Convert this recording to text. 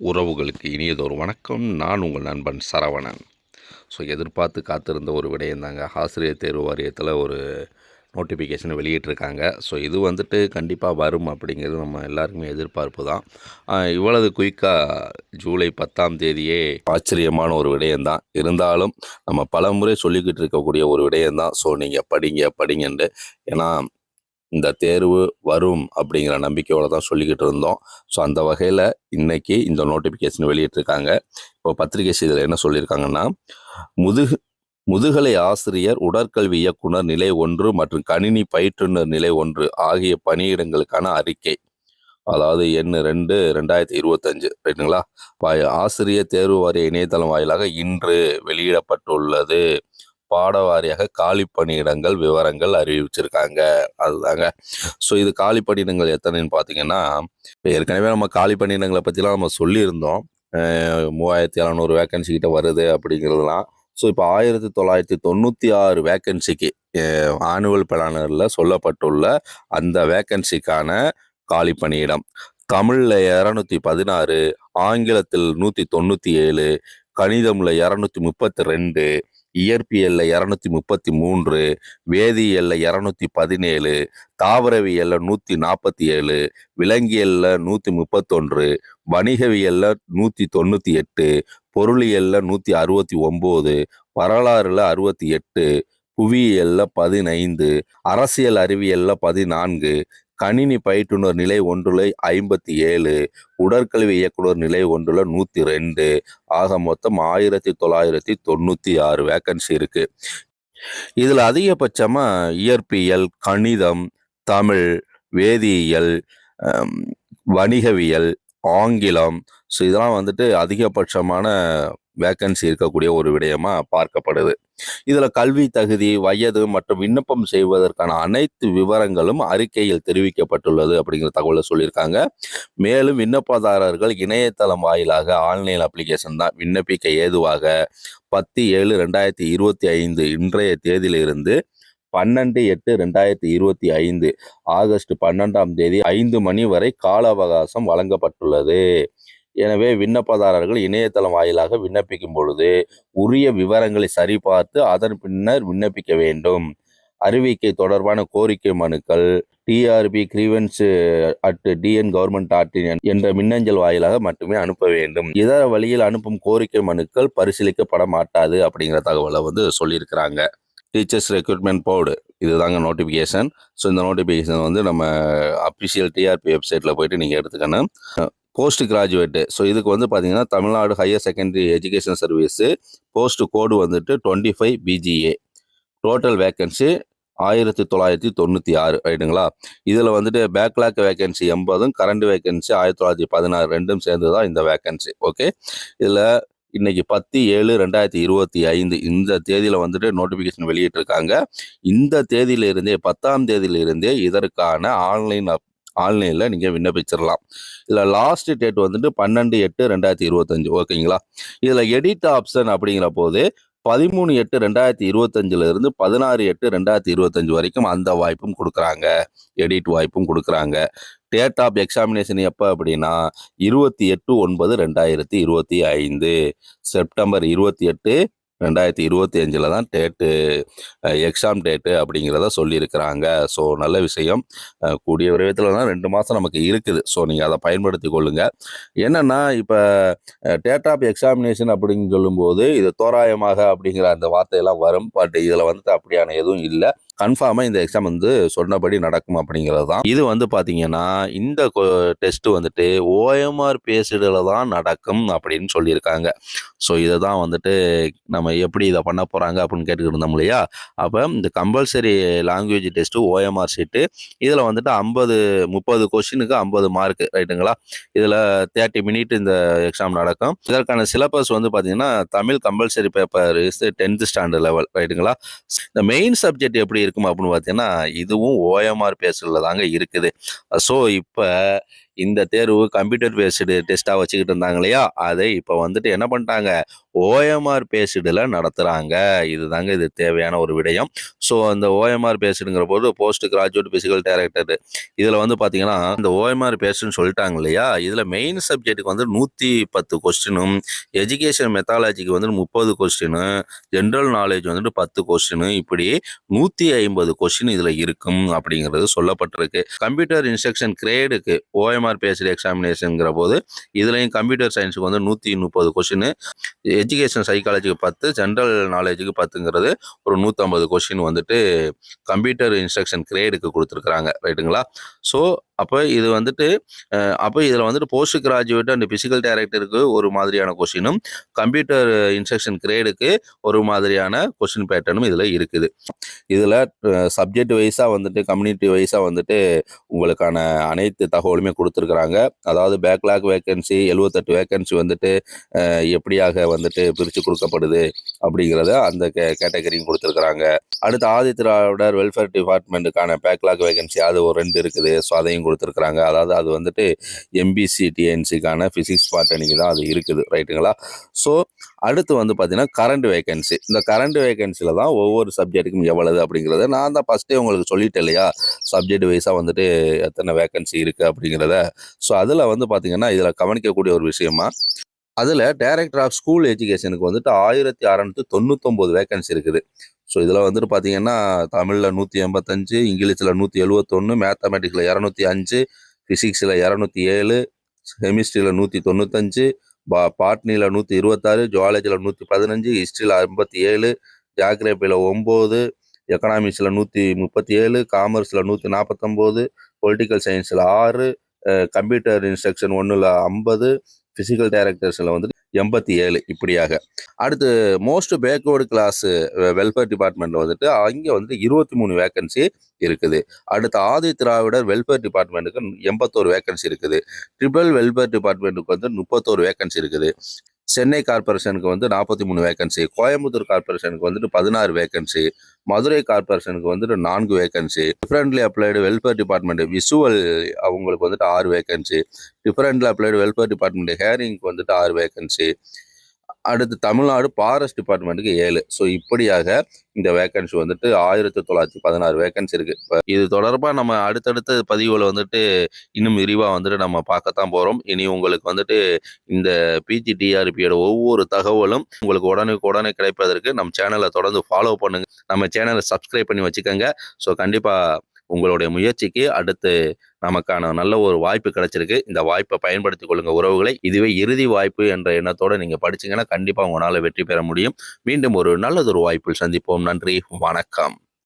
உறவுகளுக்கு இனியதொரு வணக்கம். நான் உங்கள் நண்பன் சரவணன். ஸோ எதிர்பார்த்து காத்திருந்த ஒரு விடயந்தாங்க. ஆசிரியர் தேர்வு வாரியத்தில் ஒரு நோட்டிஃபிகேஷன் வெளியிட்டிருக்காங்க. ஸோ இது வந்துட்டு கண்டிப்பாக வரும் அப்படிங்கிறது நம்ம எல்லாருக்குமே எதிர்பார்ப்பு தான். இவ்வளவு குயிக்காக ஜூலை பத்தாம் தேதியே ஆச்சரியமான ஒரு விடயம்தான் இருந்தாலும் நம்ம பல முறை சொல்லிக்கிட்டு இருக்கக்கூடிய ஒரு விடயம்தான் ஸோ நீங்கள் படிங்க படிங்கன்ட்டு ஏன்னா இந்த தேர்வு வரும் அப்படிங்கிற நம்பிக்கையோடு தான் சொல்லிக்கிட்டு இருந்தோம். ஸோ அந்த வகையில் இன்னைக்கு இந்த நோட்டிஃபிகேஷன் வெளியிட்டிருக்காங்க. இப்போ பத்திரிகை செய்தியில் என்ன சொல்லியிருக்காங்கன்னா முதுகு முதுகலை ஆசிரியர் உடற்கல்வி இயக்குனர் நிலை ஒன்று மற்றும் கணினி பயிற்றுனர் நிலை ஒன்று ஆகிய பணியிடங்களுக்கான அறிக்கை. அதாவது எண் ரெண்டு ரெண்டாயிரத்தி இருபத்தஞ்சு. ரைட்டுங்களா ஆசிரியர் தேர்வு வாரிய இணையதளம் வாயிலாக இன்று வெளியிடப்பட்டுள்ளது. பாட வாரியாக காலி பணியிடங்கள் விவரங்கள் அறிவிச்சிருக்காங்க. அதுதாங்க. ஸோ இது காலி பணியிடங்கள் எத்தனைன்னு பார்த்தீங்கன்னா ஏற்கனவே நம்ம காலி பணியிடங்களை பற்றிலாம் நம்ம சொல்லியிருந்தோம். மூவாயிரத்தி எழுநூறு வேக்கன்சி கிட்ட வருது அப்படிங்கிறதுலாம். ஸோ இப்போ ஆயிரத்தி தொள்ளாயிரத்தி தொண்ணூற்றி ஆறு வேக்கன்சிக்கு ஆனுவல் பிளானரில் சொல்லப்பட்டுள்ள அந்த வேக்கன்சிக்கான காலி பணியிடம். தமிழில் இரநூத்தி பதினாறு ஆங்கிலத்தில் நூற்றி தொண்ணூற்றி ஏழு கணிதமில் இரநூத்தி முப்பத்தி ரெண்டு இயற்பியல்ல இரநூத்தி முப்பத்தி மூன்று வேதியியல்ல இரநூத்தி பதினேழு தாவரவியல்ல நூத்தி நாற்பத்தி ஏழு விலங்கியல்ல நூத்தி முப்பத்தொன்று வணிகவியல்ல நூத்தி தொண்ணூத்தி எட்டு பொருளியல்ல நூத்தி அறுபத்தி ஒன்பது வரலாறுல அறுபத்தி எட்டு புவியியல்ல பதினைந்து அரசியல் அறிவியல்ல பதினான்கு கணினி பயிற்றுனர் நிலை ஒன்றுல ஐம்பத்தி ஏழு உடற்கல்வி இயக்குனர் நிலை ஒன்றுல நூற்றி ரெண்டு ஆக மொத்தம் ஆயிரத்தி தொள்ளாயிரத்தி தொண்ணூற்றி ஆறு வேக்கன்சி இருக்கு. இதில் அதிகபட்சமாக இயற்பியல் கணிதம் தமிழ் வேதியியல் வணிகவியல் ஆங்கிலம் ஸோ இதெல்லாம் வந்துட்டு அதிகபட்சமான வேக்கன்சி இருக்கக்கூடிய ஒரு விடயமா பார்க்கப்படுது. இதில் கல்வி தகுதி வயது மற்றும் விண்ணப்பம் செய்வதற்கான அனைத்து விவரங்களும் அறிக்கையில் தெரிவிக்கப்பட்டுள்ளது அப்படிங்கிற தகவலை சொல்லியிருக்காங்க. மேலும் விண்ணப்பதாரர்கள் இணையதளம் வாயிலாக ஆன்லைன் அப்ளிகேஷன் தான் விண்ணப்பிக்க ஏதுவாக பத்து ஏழு ரெண்டாயிரத்தி இருபத்தி ஐந்து இன்றைய தேதியிலிருந்து பன்னெண்டு எட்டு ரெண்டாயிரத்தி இருபத்தி ஐந்து ஆகஸ்ட் பன்னெண்டாம் தேதி ஐந்து மணி வரை கால அவகாசம் வழங்கப்பட்டுள்ளது. எனவே விண்ணப்பதாரர்கள் இணையதளம் வாயிலாக விண்ணப்பிக்கும் பொழுது உரிய விவரங்களை சரிபார்த்து அதன் பின்னர் விண்ணப்பிக்க வேண்டும். அறிவிக்கை தொடர்பான கோரிக்கை மனுக்கள் TRB grievance at TN government dot in என்ற மின்னஞ்சல் வாயிலாக மட்டுமே அனுப்ப வேண்டும். இதர வழியில் அனுப்பும் கோரிக்கை மனுக்கள் பரிசீலிக்கப்பட மாட்டாது அப்படிங்கிற தகவலை வந்து சொல்லியிருக்கிறாங்க. டீச்சர்ஸ் ரெக்ரூட்மெண்ட் போர்டு இதுதாங்க நோட்டிஃபிகேஷன் ஸோ இந்த நோட்டிஃபிகேஷன் வந்து நம்ம அஃபிஷியல் டிஆர்பி வெப்சைட்டில் போயிட்டு நீங்கள் எடுத்துக்கணும். போஸ்ட் கிராஜுவேட்டு ஸோ இதுக்கு வந்து பார்த்தீங்கன்னா Tamil Nadu higher secondary education service post code வந்துட்டு twenty five PGA total vacancy ஆயிரத்தி தொள்ளாயிரத்தி தொண்ணூற்றி ஆறு. ரைட்டுங்களா இதில் வந்துட்டு பேக்லாக் வேகன்சி எண்பதும் கரண்ட் வேகன்சி ஆயிரத்தி தொள்ளாயிரத்தி பதினாறு. ரெண்டும் சேர்ந்து தான் இந்த வேகன்சி ஓகே இதில் இன்னைக்கு பத்து ஏழு ரெண்டாயிரத்தி இருபத்தி ஐந்து. இந்த தேதியில் வந்துட்டு நோட்டிஃபிகேஷன் வெளியிட்டிருக்காங்க. இந்த தேதியிலிருந்தே பத்தாம் தேதியிலிருந்தே இதற்கான ஆன்லைன் அப் ஆன்லைனில் நீங்கள் விண்ணப்பிச்சிடலாம் இதில் லாஸ்ட் டேட் வந்துட்டு பன்னெண்டு எட்டு ரெண்டாயிரத்தி இருபத்தஞ்சு. ஓகேங்களா? இதில் எடிட் ஆப்ஷன் அப்படிங்கிற போது பதிமூணு எட்டு ரெண்டாயிரத்தி இருபத்தஞ்சுல இருந்து பதினாறு எட்டு ரெண்டாயிரத்தி இருபத்தஞ்சு வரைக்கும் அந்த வாய்ப்பும் கொடுக்குறாங்க. எடிட் வாய்ப்பும் கொடுக்குறாங்க. டேட் ஆஃப் எக்ஸாமினேஷன் எப்போ அப்படின்னா இருபத்தி எட்டு ஒன்பது ரெண்டாயிரத்தி இருபத்தி ஐந்து. செப்டம்பர் இருபத்தி எட்டு ரெண்டாயிரத்தி இருபத்தி அஞ்சில் தான் டேட்டு எக்ஸாம் டேட்டு அப்படிங்கிறத சொல்லியிருக்கிறாங்க. ஸோ நல்ல விஷயம். கூடிய விரைவத்தில் தான் ரெண்டு மாதம் நமக்கு இருக்குது. ஸோ நீங்கள் அதை பயன்படுத்தி கொள்ளுங்கள் என்னென்னா இப்போ டேட் ஆஃப் எக்ஸாமினேஷன் அப்படின்னு சொல்லும்போது இது தோராயமாக அப்படிங்கிற அந்த வார்த்தையெல்லாம் வரும். பட் இதில் வந்துட்டு அப்படியான எதுவும் இல்லை. கன்ஃபார்மாக இந்த எக்ஸாம் வந்து சொன்னபடி நடக்கும் அப்படிங்கிறது தான். இது வந்து பார்த்தீங்கன்னா இந்த டெஸ்ட் வந்துட்டு ஓஎம்ஆர் பேஸ்டில் தான் நடக்கும் அப்படின்னு சொல்லியிருக்காங்க. ஸோ இதை தான் வந்துட்டு நம்ம எப்படி இதை பண்ண போகிறாங்க அப்படின்னு கேட்டுக்கிட்டு இருந்தோம் இல்லையா? அப்போ இந்த compulsory language test OMR sheet இதில் வந்துட்டு ஐம்பது முப்பது கொஸ்டினுக்கு ஐம்பது மார்க் ரைட்டுங்களா? இதில் தேர்ட்டி மினிட் இந்த எக்ஸாம் நடக்கும். இதற்கான சிலபஸ் வந்து பார்த்தீங்கன்னா Tamil compulsory paper is tenth standard level ரைட்டுங்களா? இந்த மெயின் சப்ஜெக்ட் எப்படி இருக்கும் அப்படின்னு பார்த்தீங்கன்னா இதுவும் ஓஎம்ஆர் பேஸில் தாங்க இருக்குது. ஸோ இப்போ இந்த தேர்வு கம்ப்யூட்டர் பேஸ்டு டெஸ்ட்டாக வச்சுக்கிட்டு இருந்தாங்க இல்லையா? அதை இப்போ வந்துட்டு என்ன பண்ணிட்டாங்க? ஓஎம்ஆர் பேஸ்டில் நடத்துகிறாங்க இதுதாங்க இது தேவையான ஒரு விடயம். ஸோ அந்த ஓஎம்ஆர் பேஸ்டுங்கிற போது போஸ்ட் கிராஜுவேட் பிசிக்கல் டைரக்டர் இதில் வந்து பார்த்தீங்கன்னா இந்த ஓஎம்ஆர் பேஸ்டுன்னு சொல்லிட்டாங்க இல்லையா? இதில் மெயின் சப்ஜெக்ட்டுக்கு வந்து நூற்றி பத்து கொஸ்டினும் எஜுகேஷன் மெத்தாலஜிக்கு வந்து முப்பது கொஸ்டினு ஜென்ரல் நாலேஜ் வந்துட்டு பத்து கொஸ்டினு இப்படி நூற்றி ஐம்பது கொஸ்டின் இதில் இருக்கும் அப்படிங்கிறது சொல்லப்பட்டிருக்கு. கம்ப்யூட்டர் இன்ஸ்ட்ரக்ஷன் கிரேடுக்கு ஓஎம்ஆர் பேசுகிற எக்ஸாமினேஷனுங்கிற போது இதுலேயும் கம்ப்யூட்டர் சயின்ஸுக்கு வந்து நூற்றி முப்பது கொஷின் எஜுகேஷன் சைக்காலஜிக்கு பத்து ஜென்ரல் நாலேஜுக்கு பத்துங்கிறது ஒரு நூற்றம்பது கொஸ்டின் வந்துட்டு கம்ப்யூட்டர் இன்ஸ்ட்ரக்ஷன் கிரேடுக்கு கொடுத்துருக்குறாங்க. ரைட்டுங்களா ஸோ அப்போ இது வந்துட்டு அப்போ இதில் வந்துட்டு போஸ்ட் கிராஜுவேட் அண்ட் ஃபிசிக்கல் டைரக்டருக்கு ஒரு மாதிரியான கொஷினும் கம்ப்யூட்டர் இன்ஸ்ட்ரக்ஷன் கிரேடுக்கு ஒரு மாதிரியான கொஷின் பேட்டர்னும் இதில் இருக்குது. இதில் சப்ஜெக்ட் வைஸாக வந்துட்டு கம்யூனிட்டி வைஸாக வந்துட்டு உங்களுக்கான அனைத்து தகவலுமே கொடுத்துருக்குறாங்க. அதாவது பேக்லாக் வேக்கன்சி எழுவத்தெட்டு வேக்கன்சி வந்துட்டு எப்படியாக வந்துட்டு பிரித்து கொடுக்கப்படுது அப்படிங்கிறத அந்த கே கேட்டகரியும் கொடுத்துருக்குறாங்க. அடுத்து ஆதி திராவிடர் வெல்ஃபேர் டிபார்ட்மெண்ட்டுக்கான பேக்லாக் வேகன்சி அது ஒரு ரெண்டு இருக்குது. ஸோ அதையும் கொடுத்துருக்குறாங்க. அதாவது அது வந்துட்டு எம்பிசி டிஎன்சிக்கான ஃபிசிக்ஸ் பாட்டனிக்கு தான் அது இருக்குது. ரைட்டுங்களா ஸோ அடுத்து வந்து பார்த்தீங்கன்னா கரண்ட் வேகன்சி இந்த கரண்ட் வேகன்சியில் தான் ஒவ்வொரு சப்ஜெக்ட்டுக்கும் எவ்வளவு அப்படிங்கிறத நான் தான் ஃபஸ்ட்டே உங்களுக்கு சொல்லிட்டேன் இல்லையா? சப்ஜெக்ட் வைஸாக வந்துட்டு எத்தனை வேகன்சி இருக்குது அப்படிங்கிறத. ஸோ அதில் வந்து பார்த்திங்கன்னா இதில் கவனிக்கக்கூடிய ஒரு விஷயமா அதில் டைரக்டர் ஆஃப் ஸ்கூல் எஜுகேஷனுக்கு வந்துட்டு ஆயிரத்தி அறநூற்றி தொண்ணூத்தொம்பது வேகன்சி இருக்குது. ஸோ இதில் வந்துட்டு பார்த்தீங்கன்னா தமிழில் நூற்றி எண்பத்தஞ்சு இங்கிலீஷில் நூற்றி எழுபத்தொன்று மேத்தமெட்டிக்ஸில் இரநூத்தி அஞ்சு ஃபிசிக்ஸில் இரநூத்தி ஏழு கெமிஸ்ட்ரியில் நூற்றி தொண்ணூத்தஞ்சு பா பாட்னியில் நூற்றி இருபத்தாறு ஜுவாலஜியில் நூற்றி பதினஞ்சு ஹிஸ்ட்ரியில் ஐம்பத்தி ஏழு ஜாகிரபியில் ஒம்பது எக்கனாமிக்ஸில் நூற்றி முப்பத்தி ஏழு காமர்ஸில் நூற்றி நாற்பத்தொம்போது பொலிட்டிக்கல் சயின்ஸில் ஆறு கம்ப்யூட்டர் இன்ஸ்ட்ரக்ஷன் ஒன்றில் ஐம்பது ஃபிசிக்கல் டைரக்டர்ஸில் வந்துட்டு எண்பத்தி ஏழு இப்படியாக. அடுத்து மோஸ்ட் பேக்வேர்டு கிளாஸ் வெல்ஃபேர் டிபார்ட்மெண்ட்டில் வந்துட்டு அங்கே வந்துட்டு இருபத்தி மூணு வேக்கன்சி இருக்குது. அடுத்து ஆதி திராவிடர் வெல்ஃபேர் டிபார்ட்மெண்ட்டுக்கு எண்பத்தோரு வேக்கன்சி இருக்குது. ட்ரிபிள் வெல்ஃபேர் டிபார்ட்மெண்ட்டுக்கு வந்து முப்பத்தோரு வேக்கன்சி இருக்குது. சென்னை கார்பரேஷனுக்கு வந்து நாற்பத்தி மூணு வேக்கன்சி கோயம்புத்தூர் கார்பரேஷனுக்கு வந்துட்டு பதினாறு வேக்கன்சி மதுரை கார்பரேஷனுக்கு வந்துட்டு நான்கு vacancy differently abled welfare department visual அவங்களுக்கு வந்துட்டு ஆறு vacancy differently abled welfare department ஹேரிங்க்கு வந்துட்டு ஆறு வேகன்சி அடுத்து தமிழ்நாடு ஃபாரஸ்ட் டிபார்ட்மெண்ட்டுக்கு ஏழு. ஸோ இப்படியாக இந்த வேக்கன்சி வந்துட்டு ஆயிரத்தி தொள்ளாயிரத்தி பதினாறு வேக்கன்சி இருக்குது இப்போ இது தொடர்பாக நம்ம அடுத்தடுத்த பதிவுகளை வந்துட்டு இன்னும் விரிவாக வந்துட்டு நம்ம பார்க்கத்தான் போகிறோம் இனி உங்களுக்கு வந்துட்டு இந்த பிஜிடிஆர்பியோட ஒவ்வொரு தகவலும் உங்களுக்கு உடனுக்கு உடனே கிடைப்பதற்கு நம்ம சேனலை தொடர்ந்து ஃபாலோ பண்ணுங்க. நம்ம சேனலை சப்ஸ்கிரைப் பண்ணி வச்சுக்கோங்க. ஸோ கண்டிப்பாக உங்களுடைய முயற்சிக்கு அடுத்து நமக்கான நல்ல ஒரு வாய்ப்பு கிடைச்சிருக்கு. இந்த வாய்ப்பை பயன்படுத்திக் கொள்ளுங்க உறவுகளை. இதுவே இறுதி வாய்ப்பு என்ற எண்ணத்தோட நீங்க படிச்சீங்கன்னா கண்டிப்பா உங்களால வெற்றி பெற முடியும். மீண்டும் ஒரு நல்லதொரு வாய்ப்பில் சந்திப்போம். நன்றி. வணக்கம்.